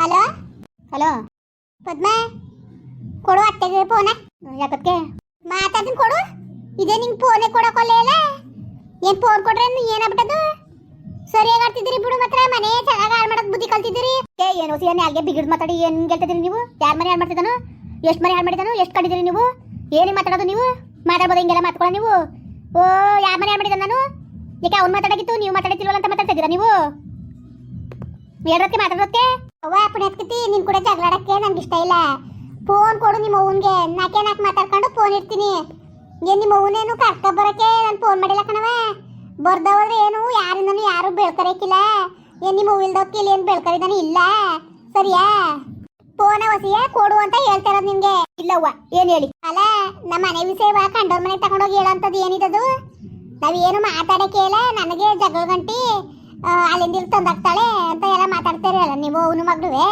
Hello? Hello? ಪದ್ಮ? ಕೊಡು ಅತ್ತೆಗೆ ಫೋನ. ಯಾಕತ್ಕೆ? ಮಾತಾಡ್ತೀನಿ ಕೊಡು. ಇದೇ ನಿಂಗೆ ಫೋನೇ ಕೊಡೋಕೊಲ್ಲ ಏನು ಫೋನ್ ಕೊಟ್ರೆ ಏನಾಗ್ಬಿಟ್ಟದು ಸರಿಯಾಗಿ ಆಡ್ತಿದ್ದೀರಿ ಬಿಡು ಮಾತ್ರ. ಮನೆ ಚೆನ್ನಾಗಿ ಹಾಳು ಮಾಡೋದು ಬುದ್ಧಿ ಕಲ್ತಿದ್ದೀರಿ. ಏ ಏನು ಸಿ ಏನು ಅಲ್ಲಿಗೆ ಬಿಗಿಡ್ ಮಾತಾಡಿ? ಏನು ಗೆಲ್ತಿದ್ದೀರಿ ನೀವು? ಯಾರ ಮನೆ ಹಾಳು ಮಾಡ್ತಿದ್ದಾನು? ಎಷ್ಟು ಮನೆ ಹಾಳು ಮಾಡಿದಾನು ಎಷ್ಟು ಕಡಿದಿರಿ ನೀವು? ಏನೇ ಮಾತಾಡೋದು ನೀವು? ಮಾತಾಡ್ಬೋದು ಹಿಂಗೆಲ್ಲ ಮಾತ್ಕೊಳ್ಳೋ ನೀವು? ಓ ಯಾರ ಮನೆ ಹಾಳು ಮಾಡಿದ್ದಾನೆ ನಾನು? ಯಾಕೆ ಅವ್ನು ಮಾತಾಡೋಗಿತ್ತು ನೀವು ಮಾತಾಡ್ತಿಲ್ವಲ್ಲ ಅಂತ ಮಾತಾಡ್ತಿದ್ದೀರಾ ನೀವು? ಹೇಳೋದಕ್ಕೆ ಮಾತಾಡೋಕೆ ಅವ್ವ ಪುಣ್ಯತ್ಕತಿ ನಿನ್ ಕೂಡ ಜಗಳಾಡಕ್ಕೆ ನನ್ಗೆ ಇಷ್ಟ ಇಲ್ಲ. ಫೋನ್ ಕೊಡು ನಿಮ್ಮ ಅವ್ವನ್ಗೆ ನಾಕೆ ನಾಕ್ ಮಾತಾಡ್ಕೊಂಡು ಫೋನ್ ಇರ್ತೀನಿ ಏನ್ ನಿಮ್ಮ ಅವ್ವನೇನು ಕರ್ಕ ಬರಕ್ಕೆ ನಾನು ಫೋನ್ ಮಾಡಿಲ್ಲ ಕಣವ ಬರ್ದವ್ರೆ ಏನು, ಯಾರಿಂದನು ಯಾರು ಬೆಳ್ಕರಕ್ಕಿಲ್ಲ ಏನ್ ನಿಮ್ಮ ಅವ್ವಿಲ್ದಕ್ಕೆ ಇಲ್ಲಿ ಏನು ಬೆಳ್ಕರಿದಾನೆ ಇಲ್ಲ. ಸರಿಯಾ? ಫೋನ ವಸಿಯ ಕೊಡು ಅಂತ ಹೇಳ್ತಾ ಇರೋದು ನಿಮ್ಗೆ ಇಲ್ಲವ್ವ ಏನ್ ಹೇಳಿ? ಅಲ್ಲ, ನಮ್ಮ ಮನೆ ವಿಷಯವ ಕಂಡೋರ್ ಮನೆಗೆ ತಗೊಂಡೋಗಿ ಹೇಳೋಂಥದ್ದು ಏನಿದದು? ನಾವೇನು ಮಾತಾಡಕ್ಕೆ ಇಲ್ಲ, ನನಗೆ ಜಗಳ ಗಂಟಿ. ಅಲ್ಲಿಂದ ಇಲ್ಲಿ ತಂದಾಕ್ತಾಳೆ ಅಂತ ಎಲ್ಲ ಮಾತಾಡ್ತೀರಲ್ಲ ನೀವು ಅವನು ಮಗಳುವೆ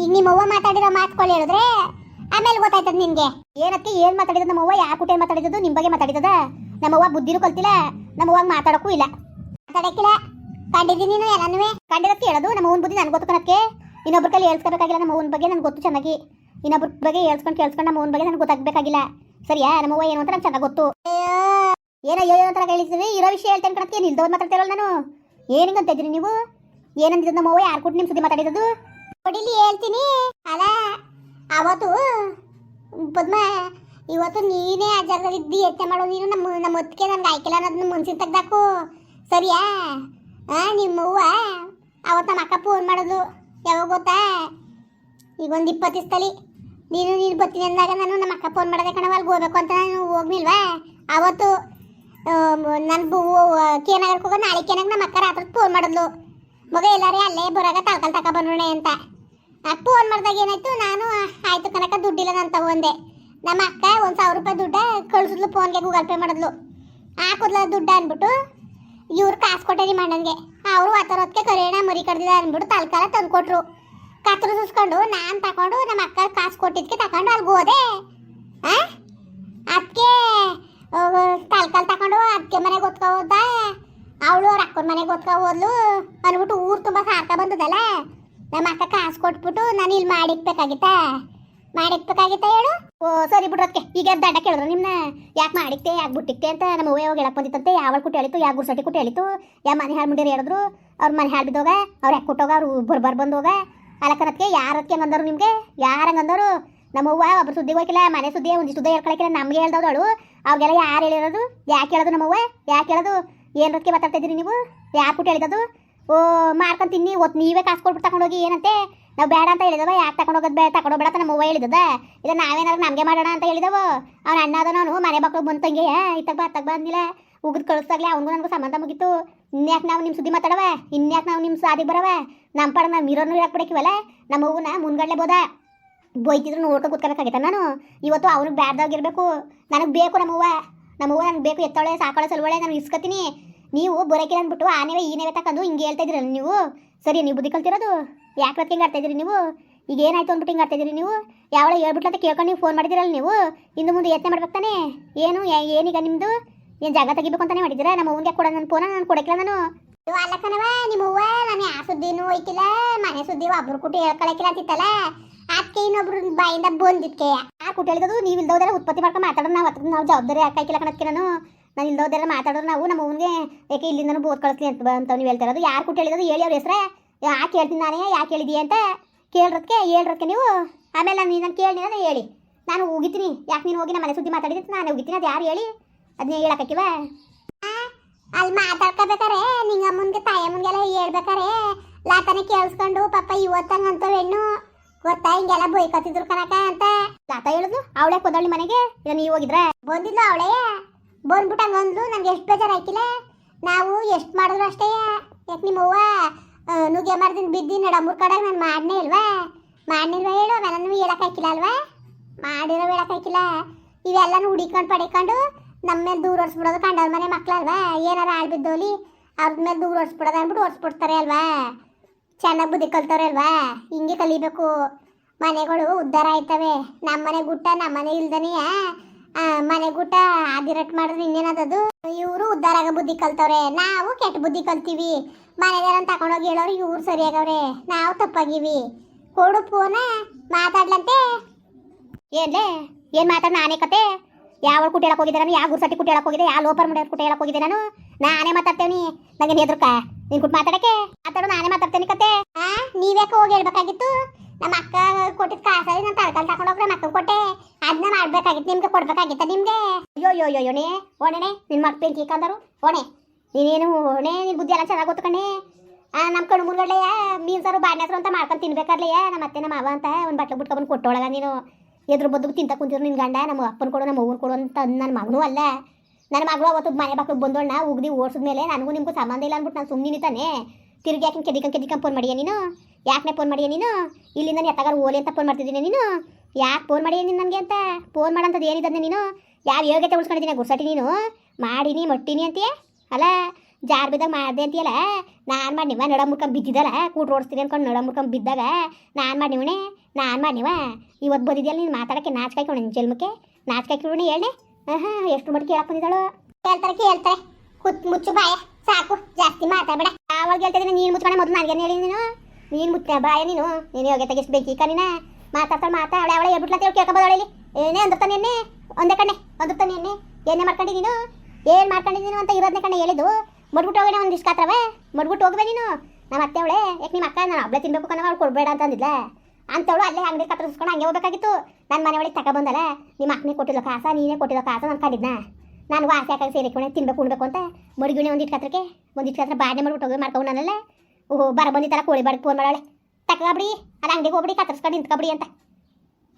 ಈಗ ನಿಮ್ಮ ಅವ್ವ ಮಾತಾಡಿರೋ ಮಾತ್ಕೊಳ್ಳಿ ಹೇಳಿದ್ರೆ ಆಮೇಲೆ ಗೊತ್ತಾಯ್ತದ ನಿನ್ಗೆ. ಏನಕ್ಕೆ ಏನ್ ಮಾತಾಡಿದ ನಮ್ಮವ್ವ ಯಾಕೆ ಮಾತಾಡಿದ್ದು ನಿಮ್ ಬಗ್ಗೆ ಮಾತಾಡಿದದ ನಮ್ಮವ್ವ ಬುದ್ಧಿನೂ ಕಲ್ತಿಲ್ಲ, ನಮ್ಮ ಅವ್ವಾಗ ಮಾತಾಡಕ್ಕೂ ಇಲ್ಲ. ಮಾತಾಡಕ್ಕಿಲ್ಲ. ಕಂಡಿದ್ದೀನಿ ನೀನು ಎಲ್ಲನೂ ಕಂಡಿರೋದಕ್ಕೆ ಹೇಳೋದು ನಮ್ಮ ಅವ್ನ ಬುದ್ಧಿ ನನ್ಗೆ ಗೊತ್ತು ಕಣಕ್ಕೆ. ಇನ್ನೊಬ್ರ ಕೈಲಿ ಹೇಳ್ಸ್ಕೊಬೇಕಾಗಿಲ್ಲ ನಮ್ಮ ಅವ್ನ ಬಗ್ಗೆ ನನ್ಗೆ ಗೊತ್ತು ಚೆನ್ನಾಗಿ. ಇನ್ನೊಬ್ರ ಬಗ್ಗೆ ಹೇಳ್ಸ್ಕೊಂಡು ಕೇಳಿಸ್ಕೊಂಡು ನಮ್ಮ ಅವ್ನ ಬಗ್ಗೆ ನನ್ಗೆ ಗೊತ್ತಾಗಬೇಕಾಗಿಲ್ಲ. ಸರಿಯಾ? ನಮ್ಮ ಅವ್ವ ಏನು ಅಂತ ನಂಗೆ ಚೆನ್ನಾಗಿ ಗೊತ್ತು. ಏನೋ ಅಯ್ಯೋ ಅಂತ ಹೇಳಿದ್ರಿ ಇರೋ ವಿಷಯ ಹೇಳ್ತೇನೆ ಕಣಕ್ಕೆ ಏನು ಇಲ್ದವ್ರು ಮಾತಾಡ್ತಿರಲ್ಲ ನಾನು. ಏನಂತ ಇದ್ರಿ ನೀವು? ಏನಂದಿದ್ದು ನಮ್ಮ ಅವ್ವ ಯಾರು ಕೊಟ್ಟು ನಿಮ್ಮ ಸುದ್ದಿ ಮಾತಾಡಿದ್ದು ಕೊಡಿಲಿ ಹೇಳ್ತೀನಿ. ಅಲ್ಲ, ಅವತ್ತು, ಪದ್ಮ, ಇವತ್ತು ನೀನೇ ಆ ಜಾಗದಲ್ಲಿ ಇದ್ದು ಎತ್ತೆ ಮಾಡೋ ನೀನು ನಮ್ಮ ನಮ್ಮ ಹೊತ್ತಿಗೆ ನನ್ಗೆ ಆಯ್ಕೆಲ್ಲ ಅನ್ನೋದನ್ನ ಮುನ್ಸಿನ ತೆಗ್ದಾಕು. ಸರಿಯಾ? ಹಾಂ ನಿಮ್ಮವ್ವ ಅವತ್ತು ನಮ್ಮ ಅಕ್ಕ ಫೋನ್ ಮಾಡೋದು ಯಾವಾಗ ಗೊತ್ತಾ? ಈಗ ಒಂದು ಇಪ್ಪತ್ತು ಇಸ್ತಲಿ ನೀನು ನೀನು ಬರ್ತೀನಿ ಅಂದಾಗ ನಾನು ನಮ್ಮ ಅಕ್ಕ ಫೋನ್ ಮಾಡೋದೇ ಕಣವ ಹೋಗ್ಬೇಕು ಅಂತ ನಾನು ಹೋಗ್ಲಿಲ್ವಾ? ಅವತ್ತು ನನ್ನ ಕೇನಗರ್ಗೆ ಹೋಗೋ ನಾಳೆ ಕೇನಾಗ ನಮ್ಮ ಅಕ್ಕ ರಾತ್ರಿ ಫೋನ್ ಮಾಡಿದ್ಲು. ಮಗ, ಎಲ್ಲಾರೇ ಅಲ್ಲೇ ಬರಾಗ ತಳ್ಕಲ್ ತಕ ಬಂದ್ರೆ ಅಂತ. ಫೋನ್ ಮಾಡಿದಾಗ ಏನಾಯ್ತು, ನಾನು ಆಯ್ತು ಕನಕ ದುಡ್ಡಿಲ್ಲ ನಾನು ತಗೊಂಡೆ ನಮ್ಮ ಅಕ್ಕ ಒಂದು ಸಾವಿರ ರೂಪಾಯಿ ದುಡ್ಡ ಕಳ್ಸಿದ್ಲು ಫೋನ್ಗೆ ಗೂಗಲ್ ಪೇ ಮಾಡಿದ್ಲು. ಹಾಕಿದ್ಲ ದುಡ್ಡ ಅಂದ್ಬಿಟ್ಟು ಇವ್ರು ಕಾಸು ಕೊಟ್ಟೆ ಮಣ್ಣಂಗೆ ಅವರು ಹೊತ್ತರೋದಕ್ಕೆ ಕರೆಯೋಣ, ಮರಿ ಕಡ್ದಿಲ್ಲ ಅಂದ್ಬಿಟ್ಟು ತಲ್ಕಾಲ ತಂದ್ಕೊಟ್ರು. ಕತ್ರು ಸುಸ್ಕೊಂಡು ನಾನು ತಗೊಂಡು ನಮ್ಮ ಅಕ್ಕ ಕಾಸು ಕೊಟ್ಟಿದ್ದಕ್ಕೆ ತಗೊಂಡು ಅಲ್ಲಿಗೆ ಹೋದೆ. ಆ? ಅದಕ್ಕೆ ಕಾಲ್ ತಗೊಂಡು ಅದಕ್ಕೆ ಮನೆಗೆ ಒತ್ಕೊ ಹೋದ ಅವಳು ಅವ್ರ ಅಕ್ಕನ ಮನೆಗೆ ಒತ್ಕೊ ಹೋದ್ಲು. ಅಂದ್ಬಿಟ್ಟು ಊರು ತುಂಬ ಸಾರ್ಕ ಬಂದದಲ್ಲ? ನಮ್ಮ ಅಕ್ಕ ಕಾಸು ಕೊಟ್ಬಿಟ್ಟು ನಾನು ಇಲ್ಲಿ ಮಾಡಿಕ್ಬೇಕಾಗಿತ್ತ? ಮಾಡಿಕ್ಬೇಕಾಗಿತ್ತ ಹೇಳು? ಓ, ಸರಿ ಬಿಡ್ರಿ ಅದಕ್ಕೆ ಈಗ ದಡ್ಡ ಕೇಳಿದ್ರು ನಿಮ್ಮನ್ನ ಯಾಕೆ ಮಾಡಿಕ್ತೆ, ಯಾಕೆ ಬಿಟ್ಟಿಕ್ತೆ ಅಂತ ನಮ್ಮ ಅವ್ವ ಹೋಗಿ ಹೇಳಕ್ ಬಂದಿತ್ತಂತೆ. ಯಾವ ಕುಟ್ಟಿ ಹೇಳಿತು ಯಾವ ಗುರ್ಸಟಿ ಕುಟ್ಟಿ ಹೇಳಿತು ಯಾ ಮನೆ ಹಾಳು ಮುಂಡಿರಿ ಹೇಳಿದ್ರು? ಅವ್ರ ಮನೆ ಹಾಳು ಬಿದ್ದೋಗ? ಅವ್ರು ಯಾಕೆ ಕೊಟ್ಟೋಗ? ಅವ್ರು ಬರ್ಬರ್ ಬಂದೋಗ? ಅಲಕನತ್ಗೆ ಯಾರಕ್ಕೆ ಹಂಗಂದರು ನಿಮಗೆ? ಯಾರು ಹಂಗಂದರು ನಮ್ಮ ಅವ್ವ ಒಬ್ರು ಸುದ್ದಿ ಹೋಗಿಲ್ಲ ಮನೆ ಸುದ್ದಿ ಒಂದಿಷ್ಟು ಸುದ್ದಿ ಹೇಳ್ಕೊಳಕಿಲ್ಲ, ನಮ್ಗೆ ಹೇಳ್ದವಳು ಅವ್ರಿಗೆಲ್ಲ ಯಾರು ಹೇಳಿರೋದು? ಯಾಕೆ ಹೇಳೋದು ನಮ್ಮವ್ವ ಯಾಕೆ ಹೇಳೋದು? ಏನಕ್ಕೆ ಮಾತಾಡ್ತಾ ಇದ್ದೀರಿ ನೀವು? ಯಾಕೆ ಕೊಟ್ಟು ಹೇಳಿದದು? ಓ, ಮಾರ್ಕೊಂಡು ತಿನ್ನಿ ಒತ್ತು ನೀವೇ ಕಾಸು ಕೊಟ್ಬಿಟ್ಟು ತಗೊಂಡೋಗಿ ಏನಂತೆ? ನಾವು ಬೇಡ ಅಂತ ಹೇಳಿದವ ಯಾಕೆ ಬೇಡ ತಗೊಂಡೋಗ್ಬೇಡ ಅಂತ ನಮ್ಮ ಅವ್ವ ಹೇಳಿದದ? ಇಲ್ಲ ನಾವೇನಾದ್ರು ನಮಗೆ ಮಾಡೋಣ ಅಂತ ಹೇಳಿದವ? ಅವ್ನ ಅಣ್ಣ ಅದ ನಾನು ಮನೆ ಮಕ್ಕಳು ಬಂತು ತಂಗಿ ಇತ್ತಾಗ ಬಾ ತಗ ಬಂದಿಲ್ಲ ಉಗಿದ್ ಕಳಿಸ್ದಾಗ್ಲೇ ಅವ್ನಿಗೂ ನನಗೂ ಸಂಬಂಧ ಮುಗಿತು. ಇನ್ಯಾಕೆ ನಾವು ನಿಮ್ಮ ಸುದ್ದಿ ಮಾತಾಡವ? ಇನ್ಯಾಕೆ ನಾವು ನಿಮ್ಮ ಸಾದಿಗೆ ಬರವ? ನಮ್ಮ ಪಡ ನಾವು ಮಿರೋನು ಇರಕ್ಕೆ ಬಿಡಕ್ಕಿವಲ್ಲ ನಮ್ಮ ಹೂವನ್ನ ಬೈತಿದ್ರು ನೋಡ್ಕೊಂಡು ಕೂತ್ಕೋಬೇಕಾಗಿತ್ತ ನಾನು ಇವತ್ತು ಅವ್ನಿಗೆ ಬ್ಯಾಡ್ದಾಗಿರ್ಬೇಕು ನನಗೆ ಬೇಕು ನಮ್ಮವ್ವ. ನಮ್ಮವ್ವ ನನಗೆ ಬೇಕು ಎತ್ತೊಳೆ ಸಾಕೊಳೆ, ಸಲುವಳೆ, ನಾನು ಇಸ್ಕೊತೀನಿ ನೀವು ಬರೋಕಿಲ್ಲ ಅಂದ್ಬಿಟ್ಟು ಆ ನೇವೆ, ಈ ನೇವೆ ತಕ್ಕಂದು ಹಿಂಗೆ ಹೇಳ್ತಾ ಇದ್ರಲ್ಲ ನೀವು? ಸರಿ, ನೀವು ಬುದ್ಧಿ ಕಲ್ತಿರೋದು? ಯಾಕೆ ಹಿಂಗೆ ಆಡ್ತಾ ನೀವು? ಈಗ ಏನಾಯ್ತು ಅಂದ್ಬಿಟ್ಟು ಹಿಂಗೆ ಆಡ್ತಾ ಇದ್ದೀರಿ ನೀವು? ಯಾವಳ ಹೇಳ್ಬಿಟ್ಲ ಅಂತ ಕೇಳ್ಕೊಂಡು ನೀವು ಫೋನ್ ಮಾಡಿದಿರಲ್ಲ ನೀವು? ಇನ್ನು ಮುಂದೆ ಯತ್ನೆ ಮಾಡ್ಬೇಕು ತಾನೇ? ಏನು ಏನೀಗ ನಿಮ್ಮದು ಏನು ಜಾಗ ತೆಗಿಬೇಕು ಅಂತಾನೆ ಮಾಡಿದ್ದೀರಾ? ನಮ್ಮ ಅವ್ವನ್ಗೆ ಕೊಡ ನನ್ನ ಫೋನ ನಾನು ಕೊಡಕ್ಕಿಲ್ಲ ನಾನು. ಅಲ್ಲ ಕಣವ ನಿಮ್ಮ ನಾನು ಯಾವ ಸುದ್ದಿನೂ ಹೋಯ್ತಿಲ್ಲ. ಮನೆ ಸುದ್ದಿ ಒಬ್ರು ಕುಟಿ ಹೇಳ್ಕೊಳಕಿಲ್ಲ ಅಂತಿತ್ತಲ್ಲ. ಅದಕ್ಕೆ ಇನ್ನೊಬ್ರು ಬಾಯಿಂದ ಬಂದಿದ್ಕೆ. ಆ ಕುಟಿ ಹೇಳಿದ್ರು ನೀವು ಇಲ್ದೋದ್ರೆ ಉತ್ಪತ್ತಿ ಮಾಡ್ಕೊಂಡು ಮಾತಾಡೋದು ನಾವು ಅದಕ್ಕೆ ನಾವು ಜವಾಬ್ದಾರಿ ಹಾಕಿಲ್ಲ ಕಣಕ್ಕೆ ನಾನು? ನಾನು ಇಲ್ದೋದ್ರೆ ಮಾತಾಡೋದು ನಾವು ನಮ್ಮ ಮುಂದೆ ಯಾಕೆ ಇಲ್ಲಿಂದನು ಬೋದ್ ಕಳಿಸ್ಲಿ ಅಂತ ಅಂತ ನೀವು ಹೇಳ್ತಾ ಇರೋದು. ಯಾರು ಕುಟಿ ಹೇಳಿದ್ರು ಹೇಳಿ ಅವ್ರ ಹೆಸ್ರೆ. ಯಾಕೆ ಹೇಳ್ತೀನಿ ನಾನೇ? ಯಾಕೆ ಹೇಳಿದೀಯ ಅಂತ ಕೇಳ್ರದಕ್ಕೆ ಹೇಳ್ರದಕ್ಕೆ ನೀವು. ಆಮೇಲೆ ನಾನು ನಾನು ಕೇಳಿ ನಾನು ಹೇಳಿ. ನಾನು ಹೋಗಿದ್ದೀನಿ. ಯಾಕೆ ನೀನು ಹೋಗಿ ನಮ್ಮ ಮನೆ ಸುದ್ದಿ ಮಾತಾಡಿದ್ರೆ ನಾನು ಹೋಗಿದ್ದೀನಿ. ಅದು ಯಾರು ಹೇಳಿ? ಅದನ್ನೇ ಹೇಳಕ್ಕಿವ ಅಲ್ಲಿ ಮಾತಾಡ್ಕೋಬೇಕಾರೆ, ನಿಂಗ ಅಮ್ಮನ್ಗೆ ತಾಯಿ ಅಮ್ಮನ್ಗೆಲ್ಲ ಹೇಳ್ಬೇಕಾರೆ, ಲಾತನೆ ಕೇಳಿಸ್ಕೊಂಡು, ಪಾಪ ಇವತ್ತಂಗಂತ ಹೆಣ್ಣು ಗೊತ್ತಾ? ಹಿಂಗೆಲ್ಲ ಬೈಕತ್ತಿದ್ರು ಕನಕ ಅಂತ. ತಾತ ಹೇಳಿದ್ಲು ಅವಳೆ ಕೊದಳಿ ಮನೆಗೆ ಇಲ್ಲ, ನೀವು ಹೋಗಿದ್ರೆ? ಬಂದಿದ್ಲು ಅವಳೇ. ಬಂದ್ಬಿಟ್ಟು ಹಂಗಂದ್ಲು ನಂಗೆ ಎಷ್ಟು ಬೇಜಾರು ಆಯ್ತಿಲ್ಲ ನಾವು ಎಷ್ಟು ಮಾಡಿದ್ರು ಅಷ್ಟೇ. ಯಾಕೆ ನಿಮ್ಮವ್ವ ನುಗ್ಗೆ ಮರದಿಂದ ನಡ ಮೂರು ಕಡೆಗೆ ನಾನು ಮಾಡ್ನೇ ಇಲ್ವಾ? ಮಾಡ್ನಿಲ್ವಾ ಹೇಳು ನಾನು ಹೇಳಕ್ಕಾಕಿಲ್ಲ ಅಲ್ವಾ? ಮಾಡಿರೋ ಹೇಳಕ್ಕಾಕಿಲ್ಲ ಇವೆಲ್ಲನೂ ಹುಡಿಕೊಂಡು ಪಡಿಕೊಂಡು ನಮ್ಮ ಮೇಲೆ ದೂರ ಹೊರಿಸ್ಬಿಡೋದು ಕಂಡವ್ರ ಮನೆ ಮಕ್ಳಲ್ವಾ? ಏನಾರ ಆಳ್ ಬಿದ್ದೋಲಿ, ಅವ್ರ ಮೇಲೆ ದೂರ ಹೊರಿಸ್ಬಿಡೋದು ಅಂದ್ಬಿಟ್ಟು ಹೊರಿಸ್ಬಿಡ್ತಾರೆ ಅಲ್ವಾ? ಚೆನ್ನಾಗಿ ಬುದ್ಧಿ ಕಲ್ತವ್ರೆ ಅಲ್ವಾ ಹಿಂಗೆ ಕಲಿಬೇಕು. ಮನೆಗಳು ಉದ್ಧಾರ ಆಯ್ತವೆ. ನಮ್ಮ ಮನೆ ಗುಟ್ಟ ನಮ್ಮ ಮನೆ ಇಲ್ದನೆಯ ಮನೆ ಗುಟ್ಟ ಅದಿರಟ್ ಮಾಡಿದ್ರೆ ಇನ್ನೇನದದು ಇವರು ಉದ್ಧಾರ ಆಗ ಬುದ್ಧಿ ಕಲ್ತವ್ರೆ. ನಾವು ಕೆಟ್ಟ ಬುದ್ಧಿ ಕಲ್ತೀವಿ. ಮನೆದೇನ ತಗೊಂಡೋಗಿ ಹೇಳೋರು ಇವ್ರು ಸರಿಯಾಗವ್ರೆ. ನಾವು ತಪ್ಪಾಗಿವಿ. ಕೊಡು ಫೋನ, ಮಾತಾಡ್ಲಂತೆ. ಏನ್ಲೇ? ಏನ್ ಮಾತಾಡ್ ನಾನೇ ಕತೆ? ಯಾವ ಕುಟ್ಟಿ ಹೇಳಕ್ ಹೋಗಿದ್ದೆ ಯಾವ ಗುರ್ಸಟ್ಟಿ ಕುಟ್ಟಿ ಹೇಳಕ್ ಹೋಗಿದ್ದೆ? ಯಾವ ಲೋಪರ್ ಮುಡಿಯೋರ್ ಕುಟ್ಟಿ ಹೇಳಕ್ ಹೋಗಿದ್ದೆ ನಾನು? ನಾನೇ ಮಾತಾಡ್ತೇವ್ನಿ ನಂಗೆ ಹೆದ್ರಕ ನೀನ್ ಕುಟ್ ಮಾತಾಡಕ್ಕೆ ಮಾತಾಡು ನಾನೇ ಮಾತಾಡ್ತೇನೆ ಕತೆ ಆ ನೀವ್ಯಾಕೆ ಹೋಗಿ ಹೇಳ್ಬೇಕಾಗಿತ್ತು ನಮ್ಮ ಅಕ್ಕ ಕೊಟ್ಟಿದ್ ಕಾಸಲ್ಲಿ ನಾನು ತಳ್ಕಲ್ ತಗೊಂಡೋಗ್ರೆ ಮಕ್ಕ ಕೊಟ್ಟೆ ಅದನ್ನ ಮಾಡ್ಬೇಕಾಗಿತ್ತು ನಿಮ್ಗೆ ಕೊಡ್ಬೇಕಾಗಿತ್ತ ನಿಮ್ಗೆ ಅಯ್ಯೋ ಅಯ್ಯೋ ಅಯ್ಯೋ ಯೋಣೆ ಓಣೆ ನಿನ್ ಮಕ್ ಬೆಂಕಿ ಕಂದರು ಓಣೆ ನೀನೇನು ಓಣೆ ನಿನ್ ಬುದ್ಧಿ ಎಲ್ಲ ಚೆನ್ನಾಗಿ ಗೊತ್ತು ಕಣೆ ಆ ನಮ್ಮ ಕಣ್ಣು ಮುಂದ್ಗಡೆಯ ಮೀನ್ ಸಾರು ಅಂತ ಮಾಡ್ಕೊಂಡು ತಿನ್ಬೇಕಾರ್ಲೆಯ ನಮ್ಮ ಅತ್ತೆ ನಮ್ಮ ಅವ ಅಂತ ಒಂದು ಬಟ್ಲು ಬಿಟ್ಕೊಂಡ್ ಕೊಟ್ಟೊಳಗ ನೀನು ಎದ್ರ ಬದ್ದು ತಿಂತ ಕುಂತಿರು ನಿನ್ ಗಂಡ ನಮ್ಮ ಅಪ್ಪನ ಕೊಡು ನಮ್ಮ ಊರ್ ಕೊಡು ಅಂತ ನನ್ನ ಮಗನೂ ಅಲ್ಲ ನನ್ನ ಮಗಳು ಅವತ್ತು ಮನೆ ಬಾಕ್ಳಿಗೆ ಬಂದೋಣ ಉಗ್ದಿ ಓಡಿಸಿದ್ಮೇಲೆ ನನಗೂ ನಿಮಗೂ ಸಂಬಂಧ ಇಲ್ಲ ಅಂದ್ಬಿಟ್ಟು ನಾನು ಸುಮ್ಮನೆ ತಾನೆ ತಿರುಗಿ ಯಾಕೆ ಕೆದಿಕಂಗೆ ಕೆದಿಕಂಗೆ ಫೋನ್ ಮಾಡಿಯ ನೀನು? ಯಾಕೆ ಫೋನ್ ಮಾಡಿಯ ನೀನು? ಇಲ್ಲಿಂದ ನಾನು ಎತ್ತಗಾರ ಓಲಿ ಅಂತ ಫೋನ್ ಮಾಡ್ತಿದ್ದೀನಿ ನೀನು? ಯಾಕೆ ಫೋನ್ ಮಾಡಿಯ ನೀನು ನನಗೆ ಅಂತ? ಫೋನ್ ಮಾಡೋಂಥದ್ದು ಏನಿದೆ ನೀನು? ಯಾವ ಯೋಗ್ಯತೆ ಉಳ್ಸ್ಕೊಂಡಿದ್ದೀನಿ ಗುರ್ಸಟಿ ನೀನು? ಮಾಡೀನಿ, ಮಟ್ಟಿನಿ ಅಂತೀಯ? ಅಲ್ಲ, ಜಾರ್ ಬಿದ್ದಾಗ ಮಾಡಿದೆ ಅಂತೀಯಲ್ಲ? ನಾನು ಮಾಡಿ ನೀವ ನಡ ಮುರ್ಕೊಂಡ್ ಬಿದ್ದಿದ್ದಲ್ಲ? ಕೂಟ್ ಓಡಿಸ್ತೀನಿ ಅಂದ್ಕೊಂಡು ನಡ ಬಿದ್ದಾಗ ನಾನು ಮಾಡಿ ನೀವಣೆ? ನಾನು ಮಾಡಿ ನೀವ? ಇವತ್ತು ಬಂದಿದ್ಯಲ್ಲ ನೀನು ಮಾತಾಡೋಕ್ಕೆ ನಾಚ್ಕಾಯ್ಕೊಂಡು ನಿನ್ನ ಜನ್ಮಕ್ಕೆ ನಾಚ್ಕಾಯ್ಕೊಂಡು ಹೇಳಿ ಎಷ್ಟು ಮಟ್ಟಿಗೆ ಕೇಳಕ್ ಬಂದಿದ್ದಾಳು. ಹೇಳ್ತಾರೆ ಕೇಳ್ತಾರೆ. ಕುತ್ ಮುಚ್ಚು ಬಾಯ, ಸಾಕು, ಜಾಸ್ತಿ ಮಾತಾಡಬೇಡ. ಯಾವಾಗ ಹೇಳ್ತಿದ್ದೀನಿ ನೀನು ಮುಚ್ಕೊಂಡೆ ಮೊದಲು ನನಗೆ ಹೇಳಿ ನೀನು. ನೀನು ಮುಚ್ಚ ಬಾಯ, ನೀನು. ನೀನು ಯೋಗ್ಯ ತೆಗಿಸ್ ಬೇಕಿ ನೀನು ಮಾತಾಡ್ತಾಳೆ ಮಾತಾಡ ಅವಳೆ ಹೇಳ್ಬಿಟ್ಲ ಅಂತ ಹೇಳಿ ಕೇಳ್ಕೊಬೋದಾಳೆ ಇಲ್ಲಿ. ಏನೇ ಅಂದಿರ್ತಾನೆ ಎಣ್ಣೆ? ಒಂದೇ ಕಣ್ಣೆ ಅಂದಿರ್ತಾನೆ ಎಣ್ಣೆ. ಏನೇ ಮಾಡ್ಕೊಂಡಿ ನೀನು. ಏನು ಮಾಡ್ಕೊಂಡಿ ನೀನು ಅಂತ ಇರೋದನ್ನ ಕಣ್ಣೆ ಹೇಳಿದ್ದು. ಮಡ್ಬಿಟ್ಟು ಹೋಗೋಣ ಇಷ್ಟ ಕಾತ್ರವೆ? ಮಡ್ಬಿಟ್ಟು ಹೋಗ್ಬೇ ನೀನು. ನಮ್ಮ ಅತ್ತೆ, ಅವಳೆ. ಯಾಕೆ ನಿಮ್ಮ ಅಕ್ಕ? ನಾನು ಒಬ್ಬಳೆ ತಿನ್ಬೇಕು ಕಣ ಅವಳು ಕೊಡಬೇಡ ಅಂತ ಅಂದಿದ್ಲ? ಅಂತವಳು ಅಲ್ಲೇ ಅಂಗಡಿ ಕತ್ತರಿಸ್ಕೊಂಡು ಹಂಗೆ ಹೋಗ್ಬೇಕಾಗಿತ್ತು. ನನ್ನ ಮನೆ ಒಳಗೆ ತಗೊಬಂದಲ್ಲ ನಿಮ್ಮ ಅಕ್ಕನೇ ಕೊಟ್ಟಿರೋ ಕಾಸ ನೀನೇ ಕೊಟ್ಟಿರೋ ಕಾಸ ನಾನು ಕಂಡಿದ್ನ? ನಾನು ವಾಸಿ ಹಾಕಿ ಸೇರಿಕೊಂಡೆ ತಿನ್ಬೇಕು, ಉಣ್ಬೇಕು ಅಂತ ಮಡಿಗಿಣೆ ಒಂದಿಟ್ಟು ಕತ್ರಕ್ಕೆ ಒಂದಿಟ್ಟು ಕತ್ರ ಬಾಡ್ನೆ ಮಾಡ್ಬಿಟ್ಟು ಹೋಗಿ ಮಾಡ್ಕೊಂಡು ನಾನಲ್ಲ ಓಹೋ, ಬರ ಬಂದಿತ್ತಲ್ಲ ಕೋಳಿ ಬಾಡಿಗೆ ಫೋನ್ ಮಾಡಾಳೆ ಬಿಡಿ ಅಲ್ಲ ಅಂಗಡಿಗೆ ಹೋಗ್ಬಿಡಿ, ಕತ್ತರಿಸ್ಕೊಂಡು ನಿಂತ್ಕೊಬಿಡಿ ಅಂತ.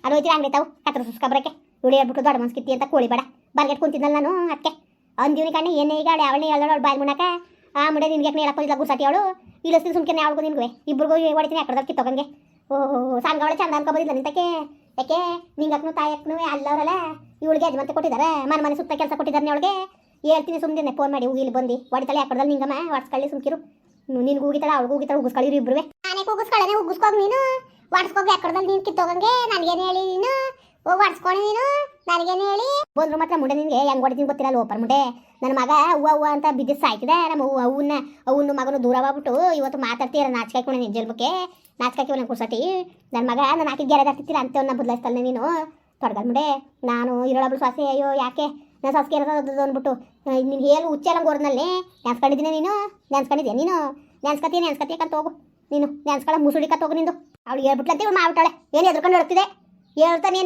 ಅಲ್ಲಿ ಹೋಯ್ತೀರಿ ಅಂಗಡಿ ತಾವು ಕತ್ತರಿಸ್ಕೊಬ್ರಕ್ಕೆ ಇವಳು ಹೇಳ್ಬಿಟ್ಟು ದೊಡ್ಡ ಮನ್ಸ್ಕಿತ್ತಿ ಅಂತ ಕೋಳಿ ಬೇಡ, ಬರ್ಗೆಟ್ ಕುಂತಿದ್ನಲ್ಲ ನಾನು ಅದಕ್ಕೆ ಅಂದಿವ್ನಿ ಕಣ್ಣೆ ಏನೇ ಈಗ ಅವಳನ್ನ ಎಲ್ಲೋಳು ಅವಳು ಬಾಯಿ ಮುಣಕ ಆ ಮುಡೆ ನಿನ್ಗೆ ಯಾಕೆ ಹೇಳಕ್ ಬಂದಿಲ್ಲ ಗುರ್ಸಾಟಿ ಅವಳು? ಇಳಿಸ್ತೀನಿ ಸುಮ್ಕೆ ಅವಳಿಗೂ ನಿನ್ಗೆ ಇಬ್ಬರಿಗೂ ಹೊಡಿತೀನಿ ಯಾಕಡೆ ಕಿತ್ತೋಗಂಗೆ. ಓಹೋ ಸಂಘವಳೆ ಚಂದ ಅನ್ಕೊಬೋದಿಲ್ಲ ನಿಂತಕ್ಕೆ ಯಾಕೆ? ನಿಂಗಕ್ನು ತಾಯಕ್ಕನು ಅಲ್ಲವರಲ್ಲ? ಇವಳಿಗೆ ಯಜಮಂತ ಕೊಟ್ಟಿದ್ದಾರೆ ಮನೆ ಮನೆ ಸುತ್ತ ಕೆಲಸ ಕೊಟ್ಟಿದ್ದಾರೆ ಅವಳಿಗೆ. ಹೇಳ್ತೀನಿ ಸುಮ್ಮನೆ ಫೋನ್ ಮಾಡಿ ಇಲ್ಲಿ ಬಂದು. ಹೊಡಿತಾಳೆ ಯಾಕಡ್ದಲ್ಲಿ ನಿಂಗಮ್ಮ? ಹೊಡ್ಸ್ಕೊಳ್ಳಿ ಸುಮ್ಕಿರು. ನಿನ್ಗೆ ಹೋಗಿತಾಳ ಅವ್ಳಿಗೆ ಹೋಗಿತಾಳ ಉಗಿಸ್ಕೊಳ್ಳಿ ಇಬ್ರು ನಾನೇ ಉಗಿಸ್ಕೊಳ್ಳೆ ಉಗಿಸ್ಕೋಗಿ ನೀನು. ಹೊಡ್ಸ್ಕೋಗಿ ಯಾಕಡ್ದಲ್ಲಿ ನೀನು ಕಿತ್ತೋಗಂಗೆ? ನನಗೇನು ಹೇಳಿ ನೀನು? ಹೋಗಿ ಹೊಡ್ಸ್ಕೊಂಡು ನೀನು? ನನಗೇನು ಹೇಳಿ? ಬಂದ್ರು ಮಾತ್ರ ಮುಂಡೆ ನಿನಗೆ, ಹೆಂಗ್ ಹೊಡಿತೀನಿ ಗೊತ್ತಿರಲ್ಲ ಓಪರ್ ಮುಂಡೆ. ನನ್ನ ಮಗ ಅವ್ವ ಅವ್ವ ಅಂತ ಬಿದ್ದು ಸಾಯ್ತಿದೆ. ನಮ್ಮ ಅವ್ವ ಅವನ್ನ ಅವನ ಮಗನು ದೂರ ಆಗ್ಬಿಟ್ಟು ಇವತ್ತು ಮಾತಾಡ್ತೀರ ನಾಚ್ಕಾಯ್ಕೊಂಡು ನಿನ್ನ ಜಲ್ಬಕ್ಕೆ. ನಾಚ್ಕಾಕಿ ನಂಗೆ ಕುರ್ಸತಿ. ನನ್ನ ಮಗ ನಾನು ಹಾಕಿ ಗೆರೆ ದಾಡ್ತಿರ್ತಿಲ್ಲ ಅಂತವನ್ನ ಬದಲಾಯಿಸ್ತಲ್ಲ ನೀನು. ತೊಡಗಲ್ ಮುಂಡೆ. ನಾನು ಇರೋಳೊಬ್ಳು ಸ್ವಾಸೆ ಅಯ್ಯೋ, ಯಾಕೆ? ನಾನು ಸಸ್ಕೆ ಇರೋದು ಅಂದ್ಬಿಟ್ಟು ನೀನು ಹೇಳು ಉಚ್ಚಲಂಗೆ ಗೋರ್ನಲ್ಲಿ ನೆನ್ಸ್ಕೊಂಡಿದ್ದೀನಿ ನೀನು? ನೆನ್ಸ್ಕೊಂಡಿದ್ದೀನಿ ನೀನು? ನೆನ್ಸ್ಕತಿ ನೆನ್ಸ್ಕತಿ ಹೋಗು. ನೀನು ನೆನ್ಸ್ಕೊಳ್ಳೋ ಮುಸುಡಿ ಕತ್ತೋಗು ನಿಂದು. ಅವಳು ಹೇಳ್ಬಿಟ್ಲಂತೆ ಮಾಡ್ಬಿಟ್ಟಾಳೆ. ಏನು ಎದ್ಕೊಂಡು ಹೇಳ್ತಿದೆ ಹೇಳ್ತಾನೆ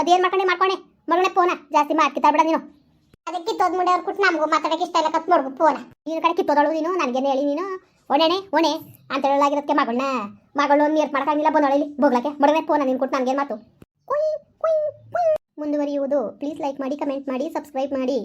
ಅದೇನು ಮಾಡ್ಕೊಂಡೆ? ಮಾಡ್ಕೊಂಡೆ. ಮಗಳೇ ಫೋನ ಜಾಸ್ತಿ ಮಾರ್ಕಿತಾ ಬಿಡ ನೀನು. ಅದಕ್ಕೆ ಕಿತ್ತೋದ್ ಮುಂಡೆ ಅವ್ರು ಕುಟ್ಟು ನಮಗೂ ಮಾತಾಡಕ್ಕೆ ಇಷ್ಟ ಇಲ್ಲ, ಕತ್ ಮಾಡ್ಬೇಕು ಫೋನ ನೀನು ಕಡೆ ಕಿತ್ತೋದಳು ನೀನು, ನನಗೇನು ಹೇಳಿ ನೀನು. ಒಣೆಣೆ, ಒಣೆ ಅಂತ ಹೇಳಲಾಗಿರೋದಕ್ಕೆ ಮಗಳನ್ನ. ಮಗಳು ನೀರು ಮಾಡ್ಕಂಗಿಲ್ಲ ಬಂದೊಳಲಿ ಬೋಗ್ಲಕ್ಕೆ. ಮಗಳೇ ಫೋನ ನೀನು ಕೊಟ್ಟು ನನಗೇನು ಮಾತು. ಮುಂದುವರಿಯುವುದು. ಪ್ಲೀಸ್ ಲೈಕ್ ಮಾಡಿ ಕಮೆಂಟ್ ಮಾಡಿ ಸಬ್ಸ್ಕ್ರೈಬ್ ಮಾಡಿ.